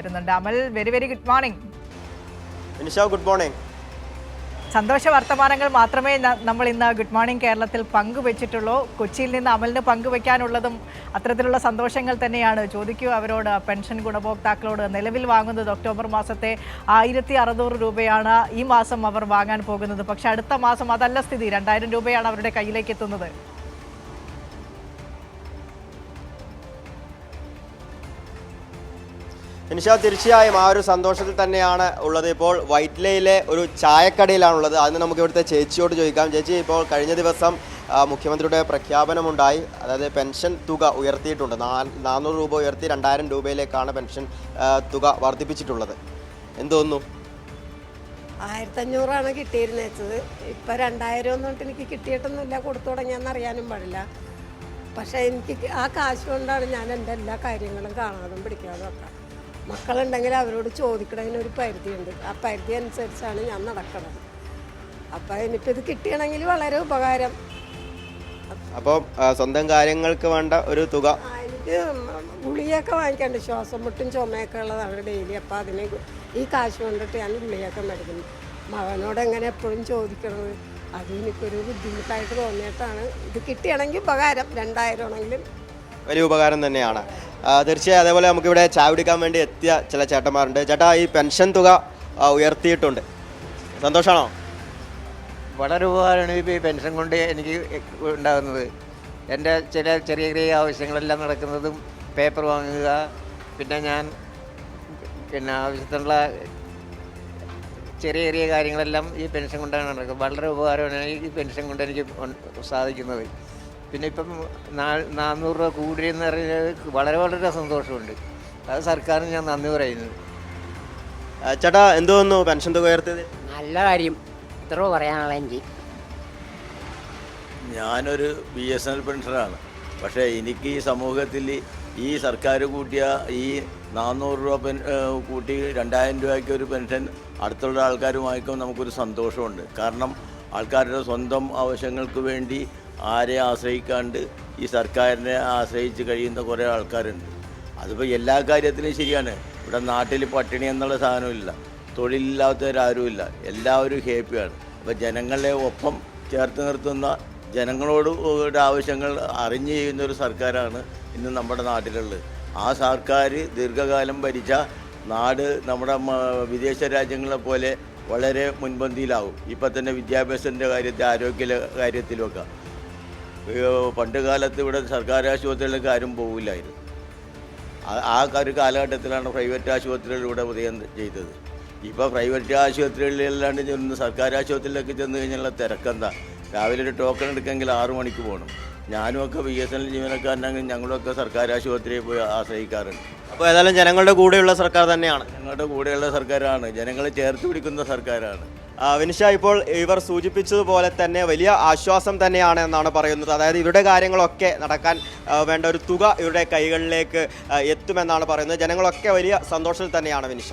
വരുന്നുണ്ട്. Amal very very good morning good morning സന്തോഷ വർത്തമാനങ്ങൾ മാത്രമേ നമ്മൾ ഇന്ന് ഗുഡ് മോർണിംഗ് കേരളത്തിൽ പങ്കുവച്ചിട്ടുള്ളൂ. കൊച്ചിയിൽ നിന്ന് അമലിന് പങ്കുവെക്കാനുള്ളതും അത്തരത്തിലുള്ള സന്തോഷങ്ങൾ തന്നെയാണ്. ചോദിക്കൂ അവരോട് പെൻഷൻ ഗുണഭോക്താക്കളോട് നിലവിൽ വാങ്ങുന്നത് ഒക്ടോബർ മാസത്തെ ആയിരത്തി അറുന്നൂറ് രൂപയാണ് ഈ മാസം അവർ വാങ്ങാൻ പോകുന്നത്. പക്ഷേ അടുത്ത മാസം അതല്ല സ്ഥിതി. രണ്ടായിരം രൂപയാണ് അവരുടെ കയ്യിലേക്ക് എത്തുന്നത്. നിഷ തീർച്ചയായും ആ ഒരു സന്തോഷത്തിൽ തന്നെയാണ് ഉള്ളത്. ഇപ്പോൾ വൈറ്റ്ലയിലെ ഒരു ചായക്കടയിലാണുള്ളത്. അതിന് നമുക്ക് ഇവിടുത്തെ ചേച്ചിയോട് ചോദിക്കാം. ചേച്ചി ഇപ്പോൾ കഴിഞ്ഞ ദിവസം മുഖ്യമന്ത്രിയുടെ പ്രഖ്യാപനമുണ്ടായി. അതായത് പെൻഷൻ തുക ഉയർത്തിയിട്ടുണ്ട്. നാനൂറ് രൂപ ഉയർത്തി രണ്ടായിരം രൂപയിലേക്കാണ് പെൻഷൻ തുക വർദ്ധിപ്പിച്ചിട്ടുള്ളത്. എന്തോന്നു ആയിരത്തഞ്ഞൂറാണ് കിട്ടിയിരുന്നത് ഇപ്പം രണ്ടായിരം ഒന്നും എനിക്ക് കിട്ടിയിട്ടൊന്നുമില്ല. കൊടുത്തു തുടങ്ങിയെന്ന് അറിയാനും പാടില്ല. പക്ഷേ എനിക്ക് ആ കാശ് കൊണ്ടാണ് ഞാൻ എന്റെ എല്ലാ കാര്യങ്ങളും കാണാതും പിടിക്കാതും ഒക്കെ. മക്കളുണ്ടെങ്കിൽ അവരോട് ചോദിക്കണതിന് ഒരു പരിധിയുണ്ട്. ആ പരിധി അനുസരിച്ചാണ് ഞാൻ നടക്കുന്നത് അപ്പം എനിക്കിത് ഇത് കിട്ടിയണമെങ്കിൽ വളരെ ഉപകാരം. അപ്പോൾ ആ, സ്വന്തം കാര്യങ്ങൾക്ക് വേണ്ട ഒരു തുക. ആ, എനിക്ക് ഗുളിയൊക്കെ വാങ്ങിക്കാണ്ട് ശ്വാസം മുട്ടും ചുമയൊക്കെ ഉള്ളതാണ് ഡെയിലി അപ്പൊ അതിന് ഈ കാശ് കൊണ്ടിട്ട് ഞാൻ ഗുളിയൊക്കെ മേടിക്കുന്നു. മകനോട് എങ്ങനെ എപ്പോഴും ചോദിക്കണത്? അത് എനിക്കൊരു ബുദ്ധിമുട്ടായിട്ട് തോന്നിയിട്ടാണ്. ഇത് കിട്ടിയാണെങ്കിൽ ഉപകാരം. രണ്ടായിരം ആണെങ്കിലും വലിയ ഉപകാരം തന്നെയാണ്. തീർച്ചയായും അതേപോലെ നമുക്കിവിടെ ചായ കുടിക്കാൻ വേണ്ടി എത്തിയ ചില ചേട്ടന്മാരുണ്ട്. ചേട്ടാ ഈ പെൻഷൻ തുക ഉയർത്തിയിട്ടുണ്ട്. സന്തോഷമാണോ വളരെ ഉപകാരമാണ് ഇപ്പോൾ ഈ പെൻഷൻ കൊണ്ട് എനിക്ക് ഉണ്ടാകുന്നത്. എന്റെ ചില ചെറിയ ചെറിയ ആവശ്യങ്ങളെല്ലാം നടക്കുന്നതും പേപ്പർ വാങ്ങുക പിന്നെ ഞാൻ പിന്നെ ആവശ്യത്തിനുള്ള ചെറിയ ചെറിയ കാര്യങ്ങളെല്ലാം ഈ പെൻഷൻ കൊണ്ടാണ് നടക്കുന്നത്. വളരെ ഉപകാരമാണ് ഈ പെൻഷൻ കൊണ്ട് എനിക്ക് സാധിക്കുന്നത്. പിന്നെ ഇപ്പം നാ- നാനൂറ് രൂപ കൂടിയെന്ന് പറയുന്നത് വളരെ വളരെ സന്തോഷമുണ്ട്. അത് സർക്കാരിന് ഞാൻ നന്ദി പറയുന്നത്. ചേട്ടാ എന്തോന്നു പെൻഷൻ തുക ഉയർത്തിയത്? നല്ല കാര്യം. ഇത്ര പറയാനുള്ള എനിക്ക് ഞാനൊരു ബി എസ് എൻ എൽ പെൻഷനാണ്. പക്ഷേ എനിക്ക് ഈ സമൂഹത്തിൽ ഈ സർക്കാർ കൂട്ടിയ ഈ നാനൂറ് രൂപ പെൻ കൂട്ടി രണ്ടായിരം രൂപയ്ക്ക് ഒരു പെൻഷൻ അടുത്തുള്ള ആൾക്കാരുമായിക്കും നമുക്കൊരു സന്തോഷമുണ്ട്. കാരണം ആൾക്കാരുടെ സ്വന്തം ആവശ്യങ്ങൾക്ക് വേണ്ടി ആരെ ആശ്രയിക്കാണ്ട് ഈ സർക്കാരിനെ ആശ്രയിച്ച് കഴിയുന്ന കുറേ ആൾക്കാരുണ്ട്. അതിപ്പോൾ എല്ലാ കാര്യത്തിലും ശരിയാണ്. ഇവിടെ നാട്ടിൽ പട്ടിണി എന്നുള്ള സാധനമില്ല തൊഴിലില്ലാത്തവരാരുമില്ല. എല്ലാവരും ഹാപ്പിയാണ്. അപ്പോൾ ജനങ്ങളെ ഒപ്പം ചേർത്ത് നിർത്തുന്ന ജനങ്ങളോട് ആവശ്യങ്ങൾ അറിഞ്ഞു ചെയ്യുന്ന ഒരു സർക്കാരാണ് ഇന്ന് നമ്മുടെ നാട്ടിലുള്ളത്. ആ സർക്കാർ ദീർഘകാലം ഭരിച്ച നാട് നമ്മുടെ വിദേശ രാജ്യങ്ങളെ പോലെ വളരെ മുൻപന്തിയിലാവും. ഇപ്പം തന്നെ വിദ്യാഭ്യാസത്തിന്റെ കാര്യത്തിൽ ആരോഗ്യ കാര്യത്തിലുമൊക്കെ പണ്ട് കാലത്ത് ഇവിടെ സർക്കാർ ആശുപത്രികളിലേക്ക് ആരും പോകില്ലായിരുന്നു ആ- ഒരു കാലഘട്ടത്തിലാണ് പ്രൈവറ്റ് ആശുപത്രികൾ ഇവിടെ ഉദയം ചെയ്തത്. ഇപ്പോൾ പ്രൈവറ്റ് ആശുപത്രികളിലല്ലാണ്ട് ചെന്ന് സർക്കാർ ആശുപത്രിയിലൊക്കെ ചെന്ന് കഴിഞ്ഞാൽ തിരക്കെന്താ? രാവിലെ ഒരു ടോക്കൺ എടുക്കെങ്കിൽ ആറു മണിക്ക് പോകണം ഞാനും ഒക്കെ ബി എസ് എൻ എൽ ജീവനക്കാരനാണെങ്കിൽ ഞങ്ങളൊക്കെ സർക്കാർ ആശുപത്രിയെ പോയി ആശ്രയിക്കാറുണ്ട്. അപ്പോൾ ഏതായാലും ജനങ്ങളുടെ കൂടെയുള്ള സർക്കാർ തന്നെയാണ്. ഞങ്ങളുടെ കൂടെയുള്ള സർക്കാരാണ്. ജനങ്ങളെ ചേർത്ത് പിടിക്കുന്ന സർക്കാരാണ്. വിനിഷ ഇപ്പോൾ ഇവർ സൂചിപ്പിച്ചതുപോലെ തന്നെ വലിയ ആശ്വാസം തന്നെയാണ് എന്നാണ് പറയുന്നത്. അതായത് ഇവരുടെ കാര്യങ്ങളൊക്കെ നടക്കാൻ വേണ്ട ഒരു തുക ഇവരുടെ കൈകളിലേക്ക് എത്തുമെന്നാണ് പറയുന്നത്. ജനങ്ങളൊക്കെ വലിയ സന്തോഷത്തിൽ തന്നെയാണ് വിനിഷ.